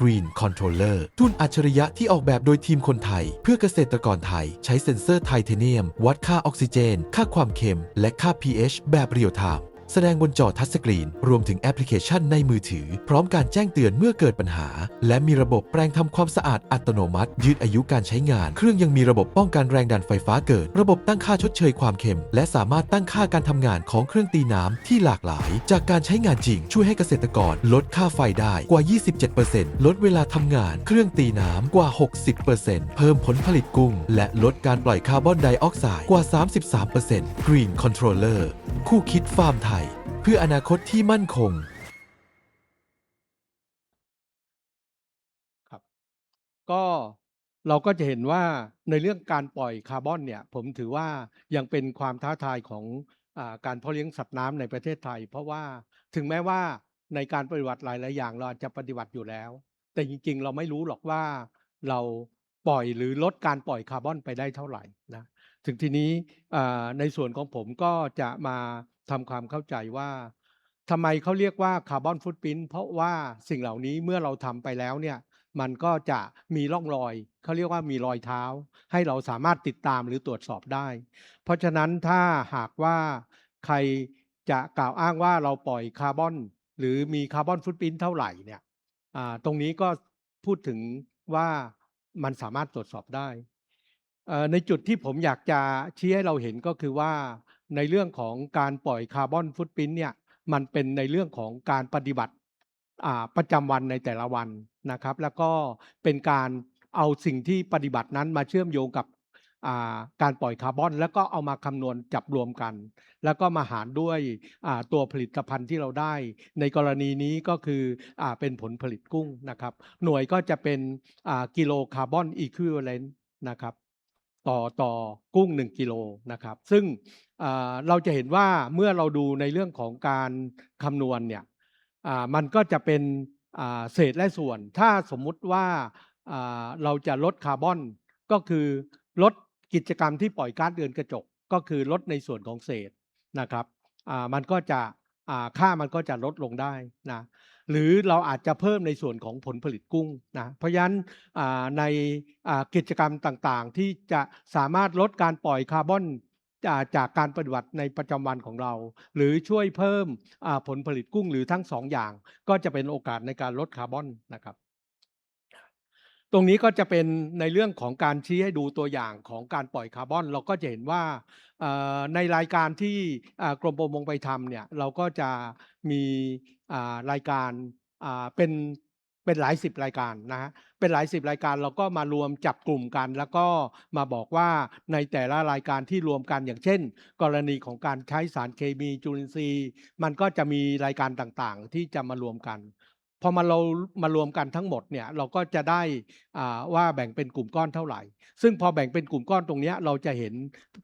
Green Controller ทุนอัจฉริยะที่ออกแบบโดยทีมคนไทย เพื่อเกษตรกรไทย ใช้เซ็นเซอร์ไทเทเนียม วัดค่าออกซิเจน ค่าความเค็ม และค่า pH แบบเรียลไทม์ แสดงบนจอทัชสกรีน รวมถึงแอปพลิเคชันในมือถือ พร้อมการแจ้งเตือนเมื่อเกิดปัญหา และมีระบบแปรงทำความสะอาดอัตโนมัติ ยืดอายุการใช้งาน เครื่องยังมีระบบป้องกันแรงดันไฟฟ้าเกิด ระบบตั้งค่าชดเชยความเค็ม และสามารถตั้งค่าการทำงานของเครื่องตีน้ำที่หลากหลาย จากการใช้งานจริง ช่วยให้เกษตรกรลดค่าไฟได้กว่า 27%ลดเวลาทำงาน เครื่องตีน้ำกว่า 60%เพิ่มผลผลิตกุ้ง และลดการปล่อยคาร์บอนไดออกไซด์กว่า 33% Green Controller คู่คิดฟาร์มไทย เพื่ออนาคตที่มั่นคง ครับ ก็เราก็จะเห็นว่าในเรื่องการปล่อยคาร์บอนเนี่ย ผมถือว่ายังเป็นความท้าทายของอการเพาะเลี้ยงสัตว์น้ำในประเทศไทย เพราะว่าถึงแม้ว่าในการปฏิบัติหลาย ๆ อย่างเราจะปฏิบัติอยู่แล้ว แต่จริง ๆ เราไม่รู้หรอกว่าเราปล่อยหรือลดการปล่อยคาร์บอนไปได้เท่าไหร่นะ ถึงทีนี้ในส่วนของผมก็จะมาทำความเข้าใจว่าทำไมเขาเรียกว่าคาร์บอนฟุตพิ้นเพราะว่าสิ่งเหล่านี้เมื่อเราทำไปแล้วเนี่ยมันก็จะมีร่องรอย เขาเรียกว่ามีรอยเท้า ให้เราสามารถติดตามหรือตรวจสอบได้ เพราะฉะนั้นถ้าหากว่าใครจะกล่าวอ้างว่าเราปล่อยคาร์บอน หรือมีคาร์บอนฟุตพิ้นเท่าไหร่เนี่ยตรงนี้ก็พูดถึงว่ามันสามารถตรวจสอบได้ ในจุดที่ผมอยากจะชี้ให้เราเห็นก็คือว่าในเรื่องของการปล่อยคาร์บอนฟุตพิ้นเนี่ยมันเป็นในเรื่องของการปฏิบัติประจำวันในแต่ละวันนะครับ แล้วก็เป็นการเอาสิ่งที่ปฏิบัตินั้นมาเชื่อมโยงกับาการปล่อยคาร์บอน แล้วก็เอามาคำนวณจับรวมกัน แล้วก็มาหารด้วยตัวผลิตภัณฑ์ที่เราได้ ในกรณีนี้ก็คืออเป็นผลผลิตกุ้งนะครับ หน่วยก็จะเป็นกิโลคาร์บอนอีควิวเลนต์นะครับ ต่อต่อกุ้ง 1กิโลนะครับ ซึ่งเราจะเห็นว่าเมื่อเราดูในเรื่องของการคำนวณเนี่ยมันก็จะเป็นเศษและส่วน ถ้าสมมุติว่าเราจะลดคาร์บอนก็คือลดกิจกรรมที่ปล่อยก๊าซเรือนกระจก ก็คือลดในส่วนของเศษนะครับมันก็จะค่ามันก็จะลดลงได้นะ หรือเราอาจจะเพิ่มในส่วนของผลผลิตกุ้งนะเพราะฉะนั้นในกิจกรรมต่างๆ ที่จะสามารถลดการปล่อยคาร์บอนจากจากการปฏิบัติในประจำวันของเรา หรือช่วยเพิ่มผลผลิตกุ้งหรือทั้งสองอย่าง ก็จะเป็นโอกาสในการลดคาร์บอนนะครับ รงนี้ก็จะเป็นในเรื่องของการชี้ให้ดูตัวอย่างของการปล่อยคาร์บอน เราก็จะเห็นว่าในรายการที่กรมประมงไปทำเนี่ยเราก็จะมีรายการเป็นเป็นหลายสิบรายการนะฮะ เป็นหลายสิบรายการเราก็มารวมจับกลุ่มกัน แล้วก็มาบอกว่าในแต่ละรายการที่รวมกันอย่างเช่น กรณีของการใช้สารเคมีจุลินทรีย์ มันก็จะมีรายการต่างๆ ที่จะมารวมกัน พอมาเรามารวมกันทั้งหมดเนี่ยเราก็จะได้ว่าแบ่งเป็นกลุ่มก้อนเท่าไหร่ ซึ่งพอแบ่งเป็นกลุ่มก้อนตรงนี้เราจะเห็น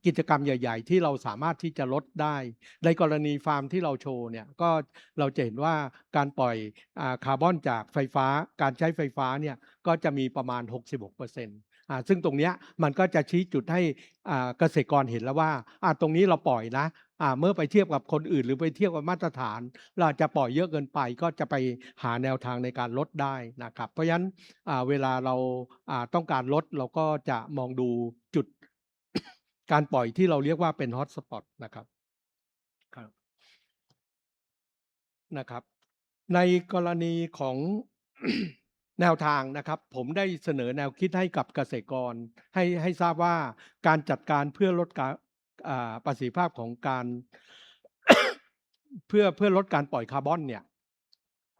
กิจกรรมใหญ่ ๆ ที่เราสามารถที่จะลดได้ ในกรณีฟาร์มที่เราโชว์เนี่ยก็เราจะเห็นว่าการปล่อยอคาร์บอนจากไฟฟ้า การใช้ไฟฟ้าเนี่ยก็จะมีประมาณ 66%อ่าซึ่งตรงนี้มันก็จะชี้จุดให้เกษตรกรเห็นแล้วว่าอ่าตรงนี้เราปล่อยนะ เมื่อไปเทียบกับคนอื่น หรือไปเทียบกับมาตรฐาน เราอาจจะปล่อยเยอะเกินไปก็จะไปหาแนวทางในการลดได้นะครับ เพราะฉะนั้นอ่าเวลาเราอ่าต้องการลดเราก็จะมองดูจุดการปล่อยที่เราเรียกว่าเป็นฮอตสปอตนะครับครับนะครับในกรณีของแนวทางนะครับ ผมได้เสนอแนวคิดให้กับเกษตรกร ให้ให้ทราบว่าการจัดการเพื่อลดการอ่า ประสิทธิภาพของการเพื่อเพื่อลดการปล่อยคาร์บอนเนี่ย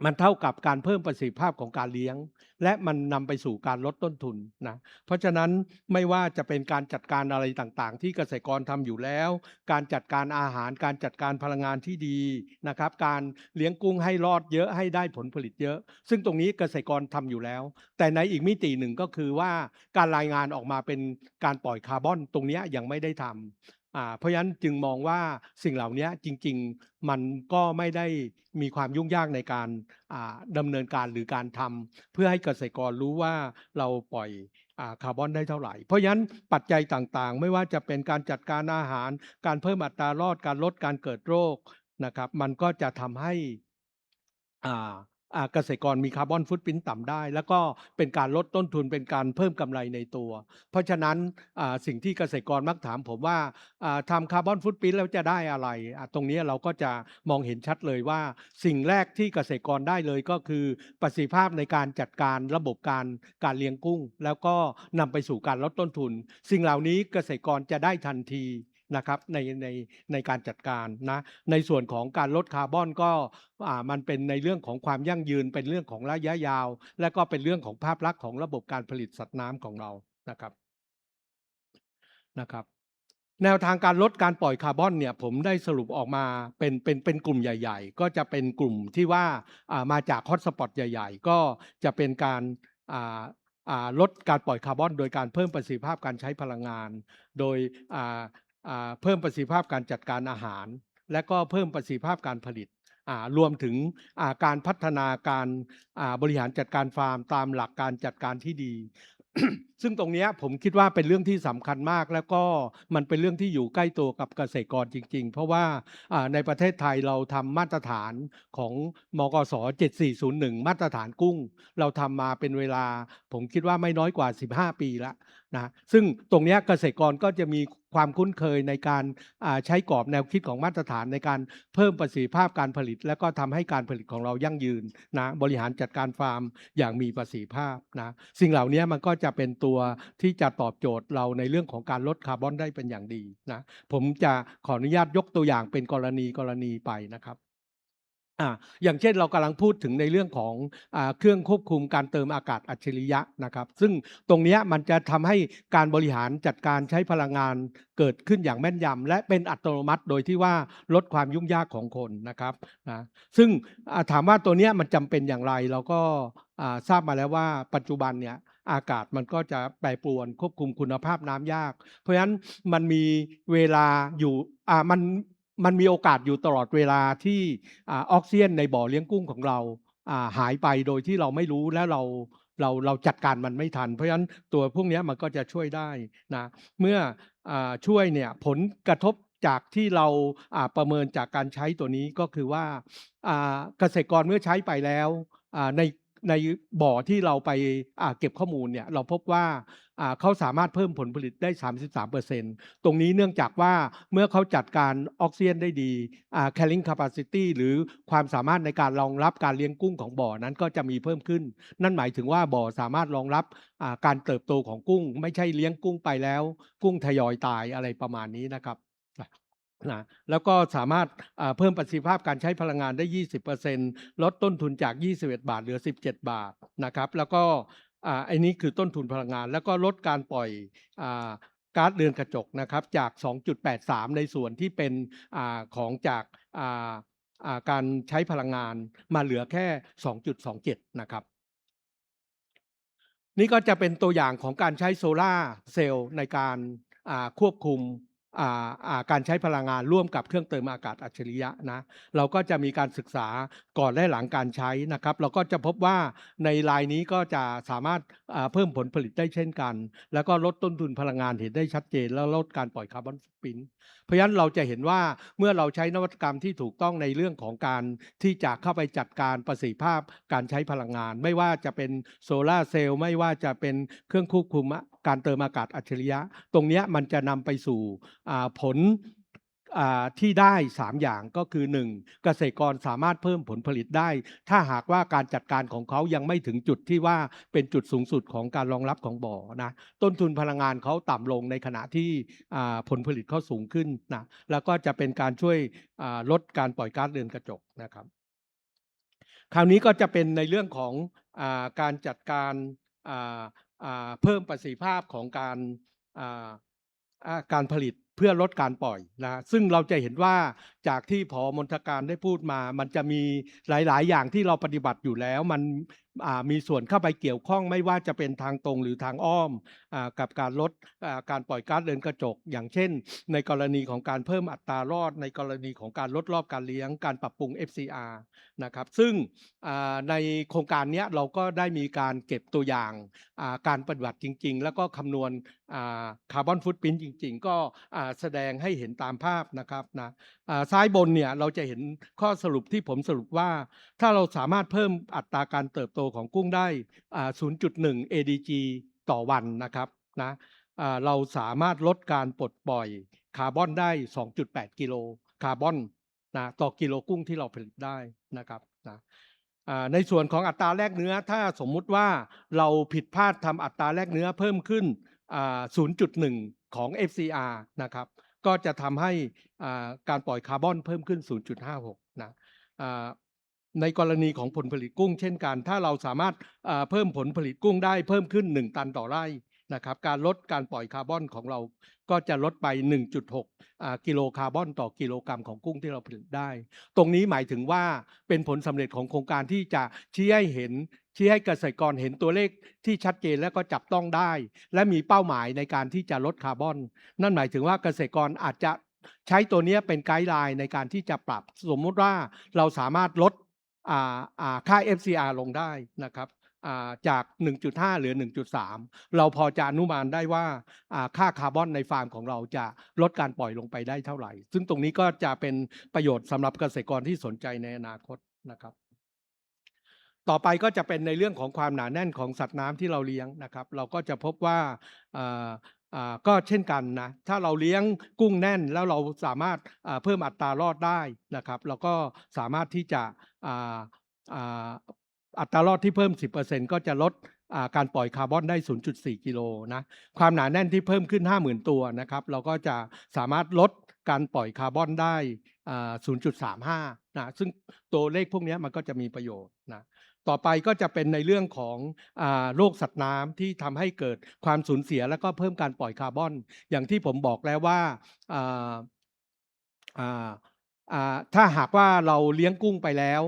มันเท่ากับการเพิ่มประสิทธิภาพของการเลี้ยง และมันนำไปสู่การลดต้นทุนนะเพราะฉะนั้นไม่ว่าจะเป็นการจัดการอะไรต่างๆ ที่เกษตรกรทำอยู่แล้ว การจัดการอาหารการจัดการพลังงานที่ดีนะครับ การเลี้ยงกุ้งให้รอดเยอะให้ได้ผลผลิตเยอะ ซึ่งตรงนี้เกษตรกรทำอยู่แล้ว แต่ในอีกมิติหนึ่งก็คือว่าการรายงานออกมาเป็นการปล่อยคาร์บอน ตรงนี้ยังไม่ได้ทำอ่า เพราะฉะนั้นจึงมองว่าสิ่งเหล่านี้จริง ๆ มันก็ไม่ได้มีความยุ่งยากในการอ่าดำเนินการหรือการทำเพื่อให้เกษตรกรรู้ว่าเราปล่อยอคาร์บอนได้เท่าไหร่ เพราะฉะนั้นปัจจัยต่างๆ ไม่ว่าจะเป็นการจัดการอาหาร การเพิ่มอัตรารอดการลดการเกิดโรคนะครับ มันก็จะทำให้อ่าอ่า เกษตรกรมีคาร์บอนฟุตพิ้นต่ำได้ แล้วก็เป็นการลดต้นทุนเป็นการเพิ่มกำไรในตัว เพราะฉะนั้นสิ่งที่เกษตรกรมักถามผมว่าอ่าทำคาร์บอนฟุตพิ้นแล้วจะได้อะไระตรงนี้เราก็จะมองเห็นชัดเลยว่า สิ่งแรกที่เกษตรกรได้เลยก็คือประสิทธิภาพในการจัดการระบบการการเลี้ยงกุ้ง แล้วก็นำไปสู่การลดต้นทุน สิ่งเหล่านี้เกษตรกรจะได้ทันที นะครับในในในการจัดการนะในส่วนของการลดคาร์บอนก็มันเป็นในเรื่องของความยั่งยืน เป็นเรื่องของระยะยาว และก็เป็นเรื่องของภาพลักษณ์ของระบบการผลิตสัตว์น้ำของเรานะครับนะครับแนวทางการลดการปล่อยคาร์บอนเนี่ยผมได้สรุปออกมาเป็นเป็นเป็นกลุ่มใหญ่ ๆ ก็จะเป็นกลุ่มที่ว่ามาจากฮอตสปอตใหญ่ ๆ ก็จะเป็นการลดการปล่อยคาร์บอน โดยการเพิ่มประสิทธิภาพการใช้พลังงาน โดย เพิ่มประสิทธิภาพการจัดการอาหาร และก็เพิ่มประสิทธิภาพการผลิตรวมถึงาการพัฒนาการาบริหารจัดการฟาร์ม ตามหลักการจัดการที่ดี ซึ่งตรงนี้ผมคิดว่าเป็นเรื่องที่สำคัญมาก แล้วก็มันเป็นเรื่องที่อยู่ใกล้ตัวกับเกษตรกรจริง ๆ เพราะว่าในประเทศไทยเราทำมาตรฐานของมกส 7401 มาตรฐานกุ้ง เราทำมาเป็นเวลา ผมคิดว่าไม่น้อยกว่า 15 ปีล้ว นะซึ่งตรงนี้เกษตรกรก็จะมีความคุ้นเคยในการใช้กรอบแนวคิดของมาตรฐานในการเพิ่มประสิทธิภาพการผลิต และก็ทำให้การผลิตของเรายั่งยืนนะบริหารจัดการฟาร์มอย่างมีประสิทธิภาพนะสิ่งเหล่านี้มันก็จะเป็นตัวที่จะตอบโจทย์เราในเรื่องของการลดคาร์บอนได้เป็นอย่างดีนะผมจะขออนุญาตยกตัวอย่างเป็นกรณีกรณีไปนะครับ อ่าอย่างเช่นเรากำลังพูดถึงในเรื่องของอเครื่องควบคุมการเติมอากาศอัจฉริยะนะครับ ซึ่งตรงนี้มันจะทำให้การบริหารจัดการใช้พลังงานเกิดขึ้นอย่างแม่นยำและเป็นอัตโนมัติโดยที่ว่าลดความยุ่งยากของคนนะครับนะซึ่งถามว่าตัวนี้มันจำเป็นอย่างไรเราก็ทราบมาแล้วว่าปัจจุบันเนี่ยอากาศมันก็จะแปรปรวนควบคุมคุณภาพน้ำยาก เพราะฉะนั้นมันมีเวลาอยู่มัน มันมีโอกาสอยู่ตลอดเวลาที่ออกซิเจนในบ่อเลี้ยงกุ้งของเราหายไปโดยที่เราไม่รู้และเราเราเราจัดการมันไม่ทัน เพราะฉะนั้นตัวพวกนี้มันก็จะช่วยได้นะเมื่ออช่วยเนี่ยผลกระทบจากที่เราประเมินจากการใช้ตัวนี้ก็คือว่าเกษตรกรเมื่อใช้ไปแล้วใน ในบ่อที่เราไปเก็บข้อมูลเนี่ยเราพบว่าเขาสามารถเพิ่มผลผลิตได้ 33%ตรงนี้เนื่องจากว่าเมื่อเขาจัดการออกซิเจนได้ดีอ่า carrying capacity หรือความสามารถในการรองรับการเลี้ยงกุ้งของบ่อนั้นก็จะมีเพิ่มขึ้น นั่นหมายถึงว่าบ่อสามารถรองรับการเติบโตของกุ้ง ไม่ใช่เลี้ยงกุ้งไปแล้ว กุ้งทยอยตายอะไรประมาณนี้นะครับ นะแล้วก็สามารถเพิ่มประสิทธิภาพการใช้พลังงานได้ 20%ลดต้นทุนจาก 21 บาทเหลือ 17 บาทนะครับ แล้วก็อ่าไอ้นี้คือต้นทุนพลังงาน แล้วก็ลดการปล่อยอก๊าซเรือนกระจกนะครับจาก 2.83 ในส่วนที่เป็นอของจากการใช้พลังงานมาเหลือแค่ 2.27 นะครับนี่ก็จะเป็นตัวอย่างของการใช้โซลาร์เซลล์ในการควบคุม การใช้พลังงานร่วมกับเครื่องเติมอากาศอัจฉริยะนะเราก็จะมีการศึกษาก่อนและหลังการใช้นะครับ เราก็จะพบว่าในรายนี้ก็จะสามารถาเพิ่มผลผลิตได้เช่นกัน แล้วก็ลดต้นทุนพลังงานเห็นได้ชัดเจน แล้วลดการปล่อยคาร์บอนปิ้นเพราะฉะนั้นเราจะเห็นว่าเมื่อเราใช้นวัตกรรมที่ถูกต้องในเรื่องของการที่จะเข้าไปจัดการประสิทธิภาพการใช้พลังงาน ไม่ว่าจะเป็นโซลาเซลล์ไม่ว่าจะเป็นเครื่องควบคุมการเติมอากาศอัจฉริยะ ตรงนี้มันจะนำไปสู่ผลที่ได้ 3 อย่างก็คือ 1. เกษตรกรสามารถเพิ่มผลผลิตได้ ถ้าหากว่าการจัดการของเขายังไม่ถึงจุดที่ว่าเป็นจุดสูงสุดของการรองรับของบ่อนะต้นทุนพลังงานเขาต่ำลงในขณะที่ผลผลิตเขาสูงขึ้นนะแล้วก็จะเป็นการช่วยลดการปล่อยก๊าซเรือนกระจกนะครับ คราวนี้ก็จะเป็นในเรื่องของอการจัดการเพิ่มประสิทธิภาพของการการผลิต เพื่อลดการปล่อยนะซึ่งเราจะเห็นว่าจากที่พอมนทการได้พูดมา มันจะมีหลาย ๆ อย่างที่เราปฏิบัติอยู่แล้ว มันมีส่วนเข้าไปเกี่ยวข้องไม่ว่าจะเป็นทางตรงหรือทางอ้อมอกับการลดการปล่อยก๊าซเรือนกระจก อย่างเช่น ในกรณีของการเพิ่มอัตรารอด ในกรณีของการลดรอบการเลี้ยง การปรับปรุง FCR นะครับ ซึ่งในโครงการนี้เราก็ได้มีการเก็บตัวอย่างาการปฏิบัติจริง ๆ แล้วก็คำนวณคาร์บอนฟุตพิ้นจริง ๆ ก็แสดงให้เห็นตามภาพนะครับนะซ้ายบนเนี่ยเราจะเห็นข้อสรุปที่ผมสรุปว่า ถ้าเราสามารถเพิ่มอัตราการเติบโตของกุ้งได้ 0.1 ADG ต่อวันนะครับนะเราสามารถลดการปลดปล่อยคาร์บอนได้ 2.8 กิโลคาร์บอนนะต่อกิโลกุ้งที่เราผลิตได้นะครับนะในส่วนของอัตราแลกเนื้อถ้าสมมุติว่าเราผิดพลาดทำอัตราแลกเนื้อเพิ่มขึ้น 0.1 ของ FCR นะครับ ก็จะทำให้การปล่อยคาร์บอนเพิ่มขึ้น 0.56 นะในกรณีของผลผลิตกุ้งเช่นกัน ถ้าเราสามารถเพิ่มผลผลิตกุ้งได้เพิ่มขึ้น 1 ตันต่อไร่นะครับ การลดการปล่อยคาร์บอนของเราก็จะลดไป 1.6 กิโลคาร์บอนต่อกิโลกรัมของกุ้งที่เราผลิตได้ ตรงนี้หมายถึงว่าเป็นผลสำเร็จของโครงการที่จะชี้ให้เห็น ชี้ให้เกษตรกรเห็นตัวเลขที่ชัดเจนและก็จับต้องได้ และมีเป้าหมายในการที่จะลดคาร์บอน นั่นหมายถึงว่าเกษตรกรอาจจะใช้ตัวนี้เป็นไกด์ไลน์ในการที่จะปรับสมมุติว่าเราสามารถลดอ่าอ่าค่า FCR ลงได้นะครับอ่าจาก 1.5หลือ 1.3 เราพอจะอนุมานได้ว่าค่าคาร์บอนในฟาร์มของเราจะลดการปล่อยลงไปได้เท่าไหร่ ซึ่งตรงนี้ก็จะเป็นประโยชน์สำหรับเกษตรกรที่สนใจในอนาคตนะครับ ต่อไปก็จะเป็นในเรื่องของความหนาแน่นของสัตว์น้ำที่เราเลี้ยงนะครับ เราก็จะพบว่าก็เช่นกันนะถ้าเราเลี้ยงกุ้งแน่นแล้วเราสามารถเพิ่มอัตรารอดได้นะครับ เราก็สามารถที่จะอัตรารอดที่เพิ่ม 10%ก็จะลดการปล่อยคาร์บอนได้ 0.4 กิโลนะความหนาแน่นที่เพิ่มขึ้น 50,000 ตัวนะครับเราก็จะสามารถลดการปล่อยคาร์บอนได้อ่า0.35 นะซึ่งตัวเลขพวกนี้มันก็จะมีประโยชน์นะ ต่อไปก็จะเป็นในเรื่องของอโรคสัตว์น้ำที่ทำให้เกิดความสูญเสียแล้วก็เพิ่มการปล่อยคาร์บอน อย่างที่ผมบอกแล้วว่าถ้าหากว่าเราเลี้ยงกุ้งไปแล้ว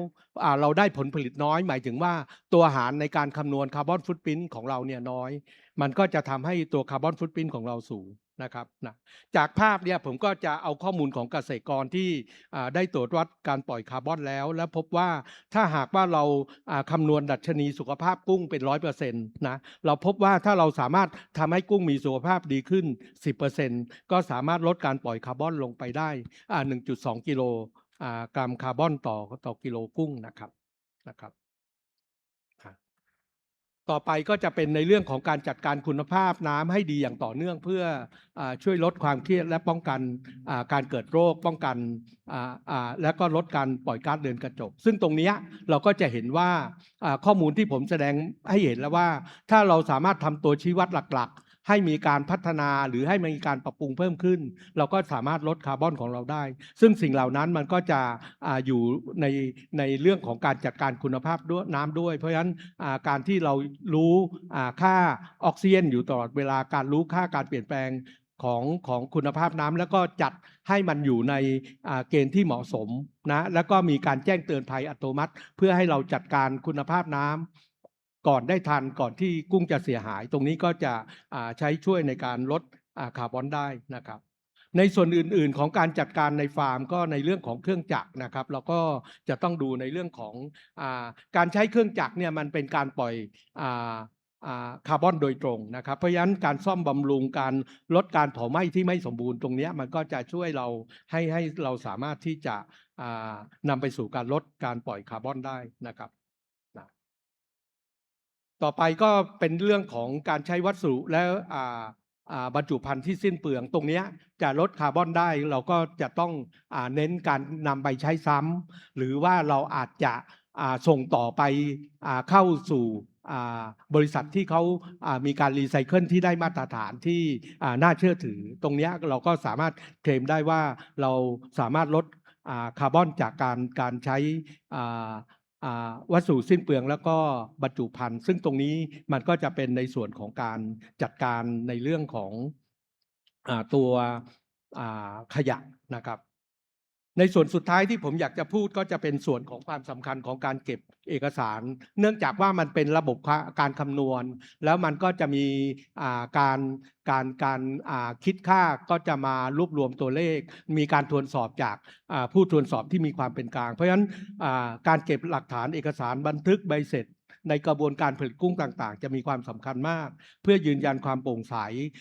เราได้ผลผลิตน้อย หมายถึงว่าตัวอาหารในการคำนวณคาร์บอนฟุตปรินท์ของเราเนี่ยน้อย มันก็จะทำให้ตัวคาร์บอนฟุตปรินท์ของเราสูง นะครับนะจากภาพเนี่ยผมก็จะเอาข้อมูลของเกษตรกรที่ได้ตรวจวัดการปล่อยคาร์บอนแล้ว และพบว่าถ้าหากว่าเราคำนวณดัชนีสุขภาพกุ้งเป็นร้อยเปอร์เซ็นต์นะเราพบว่าถ้าเราสามารถทำให้กุ้งมีสุขภาพดีขึ้น 10%ก็สามารถลดการปล่อยคาร์บอนลงไปได้อ่า1.2 กิโลกรัมคาร์บอนต่อต่อกิโลกุ้งนะครับนะครับ ต่อไปก็จะเป็นในเรื่องของการจัดการคุณภาพน้ำให้ดีอย่างต่อเนื่องเพื่ออช่วยลดความเครียดและป้องกันการเกิดโรคป้องกันและก็ลดการปล่อยก๊าซเรือนกระจก ซึ่งตรงนี้เราก็จะเห็นว่าข้อมูลที่ผมแสดงให้เห็นแล้วว่า ถ้าเราสามารถทำตัวชี้วัดหลัก ให้มีการพัฒนาหรือให้มีการปรับปรุงเพิ่มขึ้น เราก็สามารถลดคาร์บอนของเราได้ ซึ่งสิ่งเหล่านั้นมันก็จะออยู่ในในเรื่องของการจัดการคุณภาพด้วยน้ำด้วย เพราะฉะนั้นการที่เรารู้ค่าออกซิเจนอยู่ตลอดเวลาการรู้ค่าการเปลี่ยนแปลงของของคุณภาพน้ำแล้วก็จัดให้มันอยู่ในเกณฑ์ที่เหมาะสมนะแล้วก็มีการแจ้งเตือนภัยอัตโนมัติ เพื่อให้เราจัดการคุณภาพน้ำ ก่อนได้ทันก่อนที่กุ้งจะเสียหาย ตรงนี้ก็จะใช้ช่วยในการลดคาร์บอนได้นะครับ ในส่วนอื่นๆของการจัดการในฟาร์มก็ในเรื่องของเครื่องจักรนะครับเราก็จะต้องดูในเรื่องของอการใช้เครื่องจักรเนี่ยมันเป็นการปล่อยคาร์บอนโดยตรงนะครับ เพราะฉะนั้นการซ่อมบำรุงการลดการเผาไหม้ที่ไม่สมบูรณ์ตรงนี้มันก็จะช่วยเราให้ให้เราสามารถที่จะอ่านำไปสู่การลดการปล่อยคาร์บอนได้นะครับ ต่อไปก็เป็นเรื่องของการใช้วัสดุและบรรจุภัณฑ์ที่สิ้นเปลือง ตรงนี้จะลดคาร์บอนได้เราก็จะต้องอเน้นการนำไปใช้ซ้ำหรือว่าเราอาจจะส่งต่อไปอเข้าสู่บริษัทที่เขามีการรีไซเคิลที่ได้มาตรฐานที่น่าเชื่อถือ ตรงนี้เราก็สามารถเคลมได้ว่าเราสามารถลดคาร์บอนจากการการใช้ วัสดุสิ้นเปลืองแล้วก็บรรจุภัณฑ์ซึ่งตรงนี้มันก็จะเป็นในส่วนของการจัดการในเรื่องของอตัวขยะนะครับ ในส่วนสุดท้ายที่ผมอยากจะพูดก็จะเป็นส่วนของความสำคัญของการเก็บเอกสาร เนื่องจากว่ามันเป็นระบบการคำนวณ แล้วมันก็จะมีการการการคิดค่าก็จะมารวบรวมตัวเลข มีการทวนสอบจากผู้ทวนสอบที่มีความเป็นกลาง เพราะฉะนั้นการเก็บหลักฐานเอกสารบันทึกใบเสร็จ ในกระบวนการผลิตกุ้งต่างๆ จะมีความสำคัญมาก เพื่อยืนยันความโปร่งใส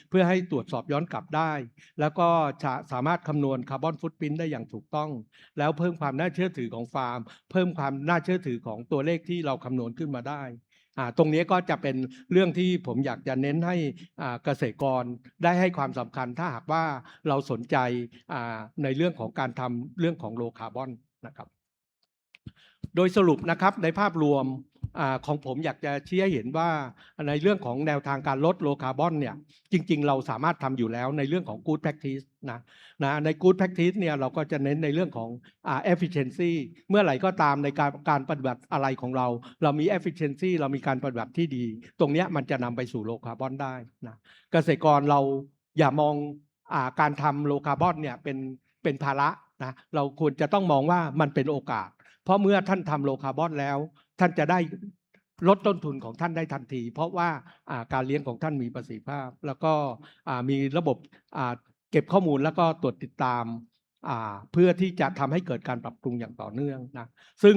เพื่อให้ตรวจสอบย้อนกลับได้ แล้วก็จะสามารถคำนวณคาร์บอนฟุตพิ้นได้อย่างถูกต้อง แล้วเพิ่มความน่าเชื่อถือของฟาร์ม เพิ่มความน่าเชื่อถือของตัวเลขที่เราคำนวณขึ้นมาได้ตรงนี้ก็จะเป็นเรื่องที่ผมอยากจะเน้นให้เกษตรกรได้ให้ความสำคัญถ้าหากว่าเราสนใจในเรื่องของการทำเรื่องของโลคาร์บอนนะครับ โดยสรุปนะครับในภาพรวม ของผมอยากจะชี้ให้เห็นว่าในเรื่องของแนวทางการลดโลคาร์บอนเนี่ยจริง ๆ เราสามารถทำอยู่แล้วในเรื่องของ good practice นะนะใน good practice เนี่ยเราก็จะเน้นในเรื่องของอ efficiency เมื่อไหร่ก็ตามในการการปฏิบัติอะไรของเรา เรามี efficiency เรามีการปฏิบัติที่ดี ตรงนี้มันจะนำไปสู่โลคาร์บอนได้นะเกษตรกรเราอย่ามองอการทำโลคาร์บอนเนี่ยเป็นเป็นภาระนะเราควรจะต้องมองว่ามันเป็นโอกาส เพราะเมื่อท่านทำโลคาร์บอนแล้ว ท่านจะได้ลดต้นทุนของท่านได้ทันที เพราะว่าการเลี้ยงของท่านมีประสิทธิภาพ แล้วก็มีระบบเก็บข้อมูลแล้วก็ตรวจติดตามาเพื่อที่จะทำให้เกิดการปรับปรุงอย่างต่อเนื่องนะซึ่ง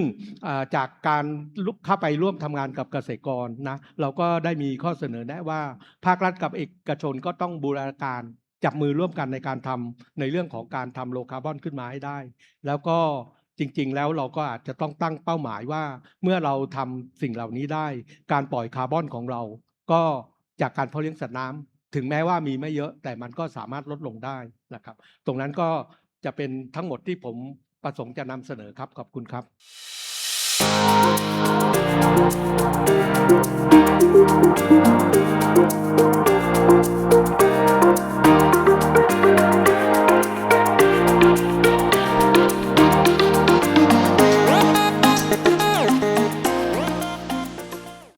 าจากการลุกเข้าไปร่วมทำงานกับเกษตรกรนะเราก็ได้มีข้อเสนอแนะว่า ภาครัฐกับเอกชนก็ต้องบูรณาการจับมือร่วมกันในการทำในเรื่องของการทำโลคาร์บอนขึ้นมาให้ได้ แล้วก็ จริง ๆ แล้วเราก็อาจจะต้องตั้งเป้าหมายว่า เมื่อเราทำสิ่งเหล่านี้ได้ การปล่อยคาร์บอนของเรา ก็จากการเพาะเลี้ยงสัตว์น้ำ ถึงแม้ว่ามีไม่เยอะแต่มันก็สามารถลดลงได้นะครับ ตรงนั้นก็จะเป็นทั้งหมดที่ผมประสงค์จะนำเสนอครับ ขอบคุณครับ